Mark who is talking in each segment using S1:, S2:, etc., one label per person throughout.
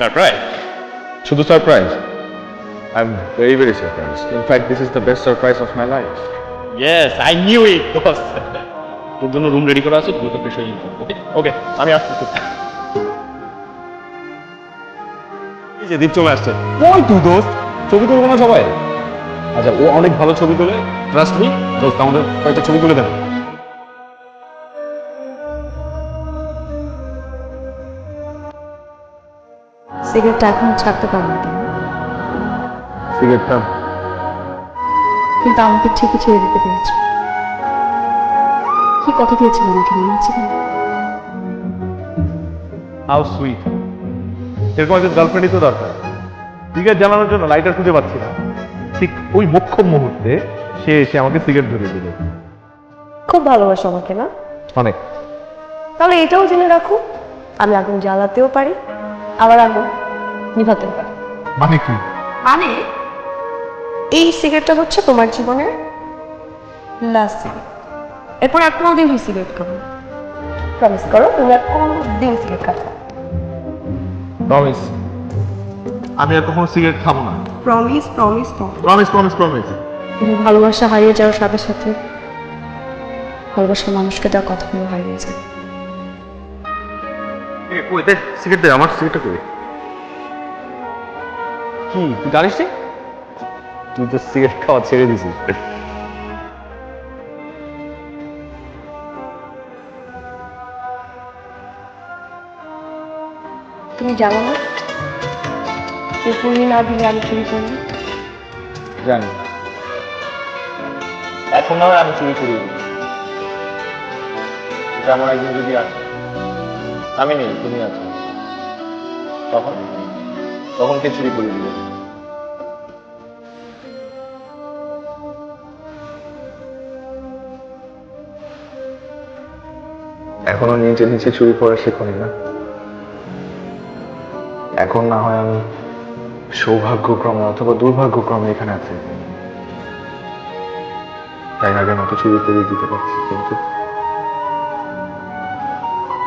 S1: Surprise
S2: শুধু surprise I am very very surprise in fact this is the best surprise of my life
S1: yes I knew it দোস্ত তোর জন্য room ready করা আছে দ্রুত fresh হয়ে ওকে ওকে আমি আসছি।
S2: এই যে দীপ চলে আসছে। ওই তুই দোস্ত ছবি তুলবো না সবাই? আচ্ছা ও অনেক ভালো ছবি তোলে ট্রাস্ট মি দোস্ত আমাদের কয়েকটা ছবি তুলে দেন।
S3: সিগারেটটা এখন ছাড়তে পারব না
S2: সিগারেটটা?
S3: কিন্তু আমাকে ঠিকই ছেড়ে দিতে পেরেছ। কি কথা দিয়েছিল আমাকে মনে আছে কি?
S4: হাউ সুইট এরকম একজন গার্লফ্রেন্ডই তো দরকার। সিগারেট জ্বালানোর জন্য লাইটার খুঁজে পাচ্ছি না। ঠিক ওই মোক্ষম মুহূর্তে সে এসে আমাকে সিগারেট ধরিয়ে দিল।
S5: খুব ভালোবাসো আমাকে না?
S4: অনেক।
S5: তাহলে এটাও জেনে রাখো আমি আগুন জ্বালাতেও পারি। আবার আগুন নিভাতেও পারি
S4: মানে কি?
S5: মানে? এই সিগারেটটা হচ্ছে তোমার জীবনের লাস্ট সিগারেট এরপর আর কোনোদিন ওই সিগারেট খাব প্রমিস করো তুমি আর কোনোদিন সিগারেট খাব
S4: প্রমিস আমি আর কখনো সিগারেট খাব না।
S5: Promise promise
S4: promise promise promise
S3: কিন্তু ভালোবাসা হারিয়ে যাওয়ার সাথে সাথে ভালোবাসার মানুষকে দেওয়া কথাগুলো হারিয়ে যায়
S2: ওই দে সিগারেট দে আমার সিগারেটটা কই? কি তুই জানিস নি? তুই তো সিগারেট খাওয়া ছেড়ে দিছিস।
S5: তুমি জানো না? পুরি না দিলে আমি চুরি করি।
S2: জানি। এখন আমি চুরি করি এটা আমার একদিন যদি আছে আমি নেই তুমি আছো। তখন? তখন কে চুরি করে দিবে এখনও নিচে নিচে চুরি করা শেখনি না। এখন না হয় আমি সৌভাগ্যক্রমে অথবা দুর্ভাগ্যক্রমে এখানে আছে। তাই আগের মতো চুরি করে দিতে পারছি, কিন্তু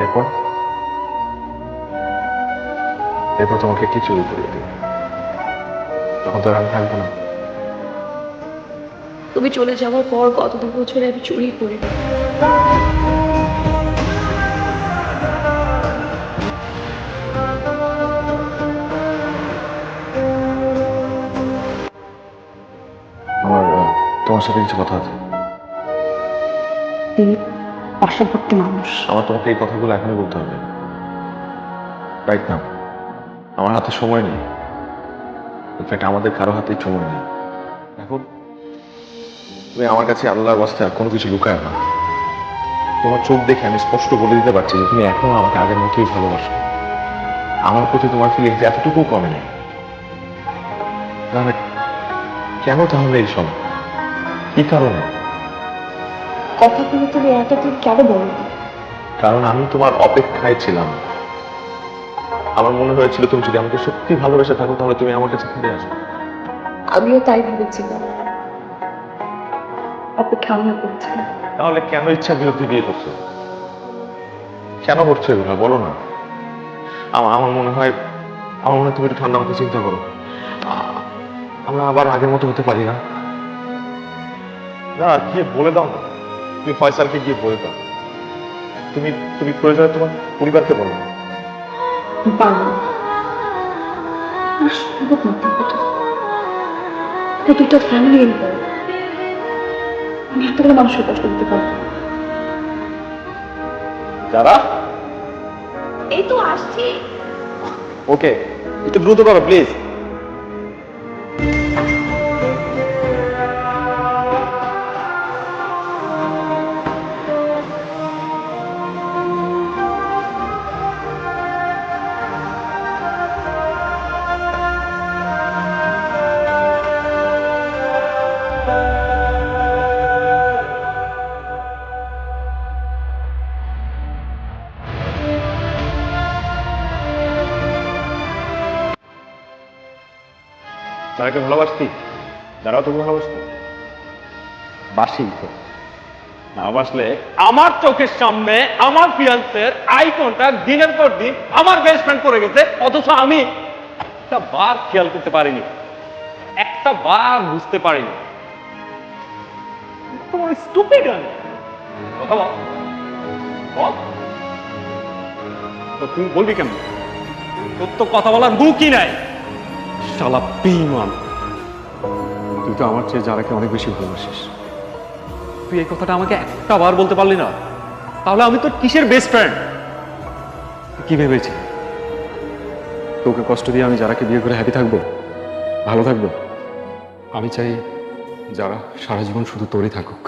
S2: এরপর এরপর তোমাকে কি চুরি করে দিই। তখন তো আর আমি থাকব না।
S3: তুমি চলে যাওয়ার পর কত দু বছরে আমি চুরি করি?
S2: আমার তোমার সাথে কিছু কথা আছে।
S3: পার্শ্ববর্তী মানুষ।
S2: আমার তোমাকে এই কথাগুলো এখনই বলতে হবে। রাইট না আমার হাতে সময় নেই। ইনফ্যাক্ট আমাদের কারও হাতেই সময় নেই। এখন তুমি আমার কাছে আল্লাহর বাস্তে আর কোনো কিছু লুকায় না। তোমার চোখ দেখে আমি স্পষ্ট বলে দিতে পারছি যে তুমি এখনও আমাকে আগের মতোই ভালোবাসো। আমার প্রতি তোমার ফিলিংস এতটুকু কমে নেই। তাহলে কেন তাহলে এই সব? কি কারণে?
S3: কথাগুলো তুমি এতদিন কেন বলো
S2: কারণ আমি তোমার অপেক্ষায় ছিলাম। আমার মনে হয়েছিল তুমি যদি আমাকে সত্যি ভালোবেসে থাকো তাহলে তুমি আমার কাছে ফিরে আসো
S3: আমিও তাই ভেবেছিলাম। অপেক্ষা আমিও করছিলাম
S2: তাহলে কেন ইচ্ছা বিরুদ্ধে বিয়ে করছ? কেন করছ এগুলো? বলো না। আমার আমার মনে হয় আমার মনে হয় তুমি একটু ঠান্ডা মাথায় চিন্তা করো। আমরা আবার আগের মতো হতে পারি না। না গিয়ে বলে দাও না। তুমি ফয়সালকে গিয়ে বলে দাও। তুমি তুমি প্রয়োজনে তোমার পরিবারকে বলো
S3: পারব না। সম্ভব না ব্যাপারটা। এটা দুটো ফ্যামিলি এনভার আমি এতগুলো মানুষের কষ্ট দিতে পারব।
S2: যারা?
S5: এই তো আসছি।
S2: ওকে একটু দ্রুত করো প্লিজ
S1: তারাকে ভালোবাসতি? তারাও তোকে ভালোবাসতি। বাসি তো। না বাসলে আমার চোখের সামনে আমার ফিয়ান্সের আই কন্টাক্ট দিনের পর দিন আমার বেস্ট ফ্রেন্ড করে গেছে, অথচ আমি একটা বার খেয়াল করতে পারিনি। একটা বার বুঝতে পারিনি। তোমার স্টুপিড কথা বল। তো তুই বলবি কেন? তোর তো কথা বলার মুখই নাই। শালা বেঈমান তুই তো আমার চেয়ে যারাকে অনেক বেশি ভালোবাসিস। তুই এই কথাটা আমাকে একটা বার বলতে পারলি না। তাহলে আমি তোর কিসের বেস্ট ফ্রেন্ড কি ভেবেছি তোকে কষ্ট দিয়ে আমি যারাকে বিয়ে করে হ্যাপি থাকব, ভালো থাকব? আমি চাই যারা সারা জীবন শুধু তোরই থাকুক।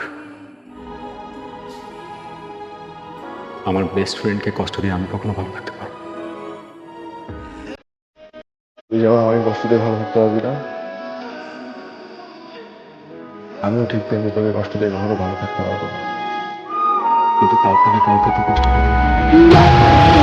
S1: আমার বেস্ট ফ্রেন্ডকে কষ্ট দিয়ে আমি কখনো ভালো থাকতে পারব
S2: যেমন আমি কষ্ট দিয়ে ভালো থাকতে পারবি না। আমিও ঠিক তেমনি তোকে কষ্ট দিয়ে কখনো ভালো থাকতে পারব না।
S1: কিন্তু কাউকে না কাউকে তো কষ্ট।